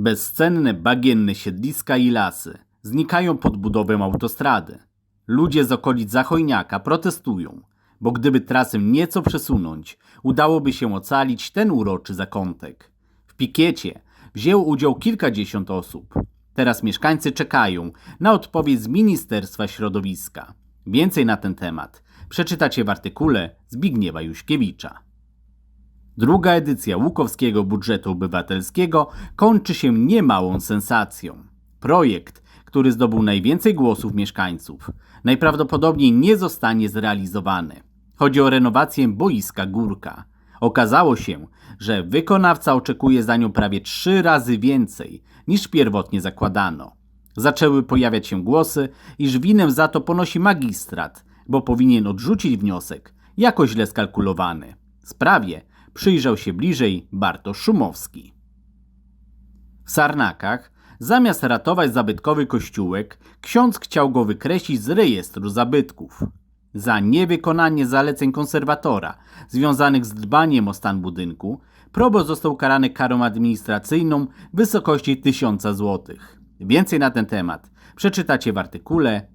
Bezcenne bagienne siedliska i lasy znikają pod budowę autostrady. Ludzie z okolic Zachojniaka protestują, bo gdyby trasę nieco przesunąć, udałoby się ocalić ten uroczy zakątek. W pikiecie wzięło udział kilkadziesiąt osób. Teraz mieszkańcy czekają na odpowiedź z Ministerstwa Środowiska. Więcej na ten temat przeczytacie w artykule Zbigniewa Juśkiewicza. Druga edycja Łukowskiego Budżetu Obywatelskiego kończy się niemałą sensacją. Projekt, który zdobył najwięcej głosów mieszkańców, najprawdopodobniej nie zostanie zrealizowany. Chodzi o renowację boiska Górka. Okazało się, że wykonawca oczekuje za nią prawie trzy razy więcej niż pierwotnie zakładano. Zaczęły pojawiać się głosy, iż winę za to ponosi magistrat, bo powinien odrzucić wniosek jako źle skalkulowany. Sprawie przyjrzał się bliżej Bartosz Szumowski. W Sarnakach, zamiast ratować zabytkowy kościółek, ksiądz chciał go wykreślić z rejestru zabytków. Za niewykonanie zaleceń konserwatora związanych z dbaniem o stan budynku, proboszcz został karany karą administracyjną w wysokości 1000 zł. Więcej na ten temat przeczytacie w artykule